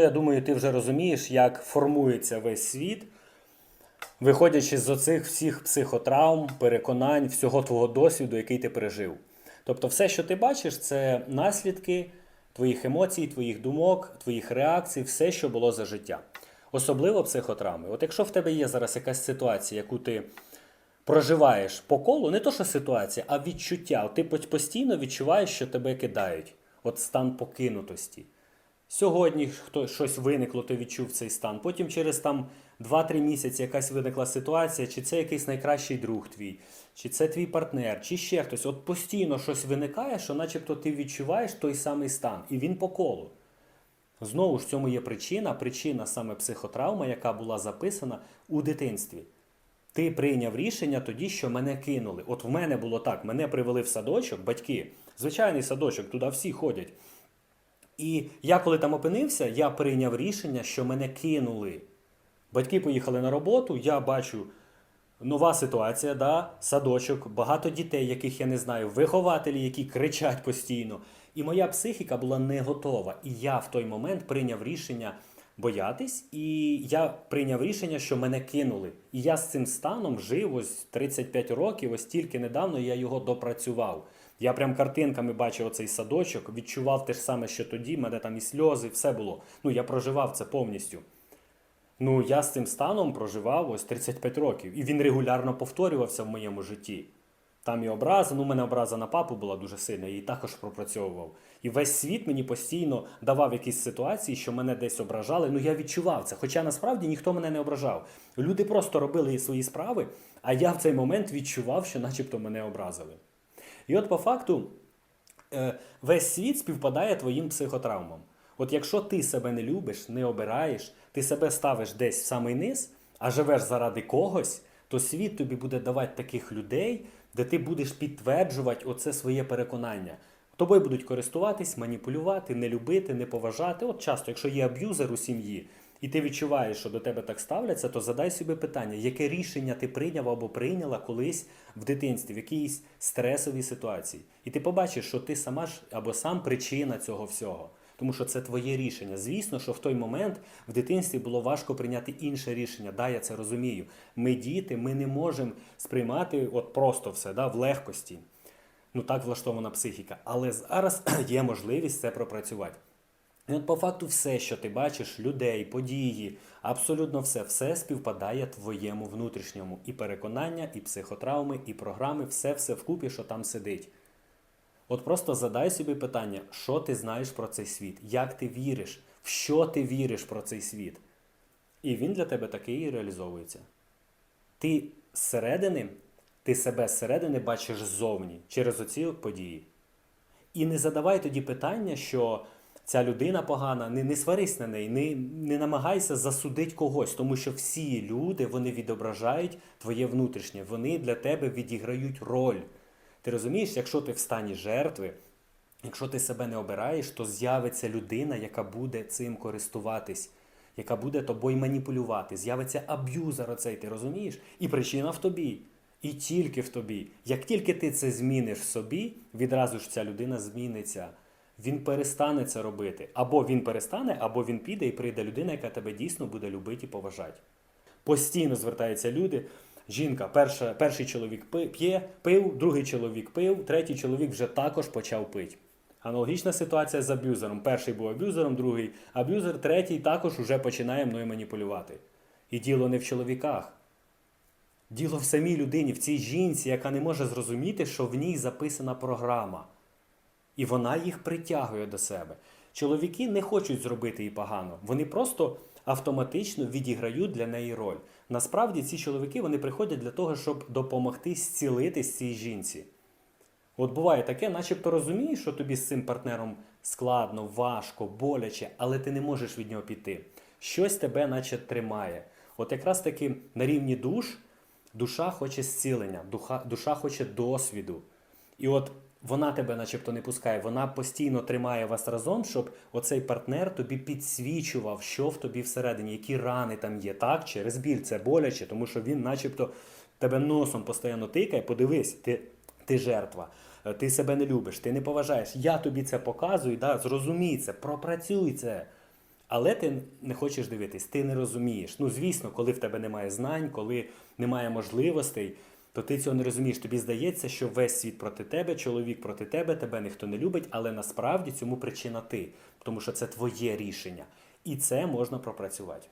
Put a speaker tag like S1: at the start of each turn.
S1: Я думаю, ти вже розумієш, як формується весь світ, виходячи з оцих всіх психотравм, переконань, всього твого досвіду, який ти пережив. Тобто, все, що ти бачиш, це наслідки твоїх емоцій, твоїх думок, твоїх реакцій, все, що було за життя. Особливо психотравми. От якщо в тебе є зараз якась ситуація, яку ти проживаєш по колу, не то, що ситуація, а відчуття. Ти постійно відчуваєш, що тебе кидають. От стан покинутості. Сьогодні хто щось виникло, ти відчув цей стан. Потім через там 2-3 місяці якась виникла ситуація, чи це якийсь найкращий друг твій, чи це твій партнер, чи ще хтось. От постійно щось виникає, що начебто ти відчуваєш той самий стан, і він по колу. Знову ж в цьому є причина, причина саме психотравма, яка була записана у дитинстві. Ти прийняв рішення тоді, що мене кинули. От в мене було так: мене привели в садочок, батьки, звичайний садочок, туди всі ходять. І я, коли там опинився, я прийняв рішення, що мене кинули. Батьки поїхали на роботу, я бачу нова ситуація, да? садочок, багато дітей, яких я не знаю, вихователі, які кричать постійно. І моя психіка була не готова. І я в той момент прийняв рішення боятись, і я прийняв рішення, що мене кинули. І я з цим станом жив ось 35 років, ось тільки недавно я його допрацював. Я прям картинками бачив оцей садочок, відчував те ж саме, що тоді, мене там і сльози, все було. Ну, я проживав це повністю. Ну, я з цим станом проживав ось 35 років, і він регулярно повторювався в моєму житті. Там і образа, ну, у мене образа на папу була дуже сильна, я її також пропрацьовував. І весь світ мені постійно давав якісь ситуації, що мене десь ображали. Ну я відчував це. Хоча насправді ніхто мене не ображав. Люди просто робили свої справи, а я в цей момент відчував, що начебто мене образили. І от по факту е, весь світ співпадає твоїм психотравмам. От якщо ти себе не любиш, не обираєш, ти себе ставиш десь в самий низ, а живеш заради когось, то світ тобі буде давати таких людей, де ти будеш підтверджувати оце своє переконання. Тобою будуть користуватись, маніпулювати, не любити, не поважати. От часто, якщо є аб'юзер у сім'ї, і ти відчуваєш, що до тебе так ставляться, то задай собі питання, яке рішення ти прийняв або прийняла колись в дитинстві, в якійсь стресовій ситуації. І ти побачиш, що ти сама ж або сам причина цього всього. Тому що це твоє рішення. Звісно, що в той момент в дитинстві було важко прийняти інше рішення. Да, я це розумію. Ми діти, ми не можемо сприймати от просто все да, в легкості. Ну так влаштована психіка. Але зараз є можливість це пропрацювати. І от по факту все, що ти бачиш, людей, події, абсолютно все, все співпадає твоєму внутрішньому. І переконання, і психотравми, і програми, все все вкупі, що там сидить. От просто задай собі питання, що ти знаєш про цей світ, як ти віриш, в що ти віриш про цей світ. І він для тебе такий і реалізовується. Ти зсередини, ти себе зсередини бачиш ззовні через оці події. І не задавай тоді питання, що ця людина погана, не, не сварись на неї, не, не намагайся засудити когось, тому що всі люди вони відображають твоє внутрішнє, вони для тебе відіграють роль. Ти розумієш, якщо ти в стані жертви, якщо ти себе не обираєш, то з'явиться людина, яка буде цим користуватись, яка буде тобою маніпулювати. З'явиться аб'юзер оцей, ти розумієш? І причина в тобі. І тільки в тобі. Як тільки ти це зміниш в собі, відразу ж ця людина зміниться. Він перестане це робити. Або він перестане, або він піде і прийде людина, яка тебе дійсно буде любити і поважати. Постійно звертаються люди. Жінка, перша, перший чоловік п'є, пив, другий чоловік пив, третій чоловік вже також почав пити. Аналогічна ситуація з аб'юзером. Перший був аб'юзером, другий аб'юзер, третій також уже починає мною маніпулювати. І діло не в чоловіках. Діло в самій людині, в цій жінці, яка не може зрозуміти, що в ній записана програма. І вона їх притягує до себе. Чоловіки не хочуть зробити їй погано. Вони просто автоматично відіграють для неї роль. Насправді ці чоловіки вони приходять для того, щоб допомогти зцілитись цій жінці. От буває таке, начебто розумієш, що тобі з цим партнером складно, важко, боляче, але ти не можеш від нього піти. Щось тебе, наче, тримає. От якраз таки на рівні душ душа хоче зцілення, душа, душа хоче досвіду. І от вона тебе, начебто, не пускає, вона постійно тримає вас разом, щоб оцей партнер тобі підсвічував, що в тобі всередині, які рани там є. Так, через біль це боляче, тому що він, начебто, тебе носом постійно тикає, подивись, ти, ти жертва. Е, Ти себе не любиш, ти не поважаєш. Я тобі це показую, да, зрозумій це, пропрацюй це. Але ти не хочеш дивитись, ти не розумієш. Ну, звісно, коли в тебе немає знань, коли немає можливостей, то ти цього не розумієш. Тобі здається, що весь світ проти тебе, чоловік проти тебе, тебе ніхто не любить, але насправді цьому причина ти, тому що це твоє рішення. І це можна пропрацювати.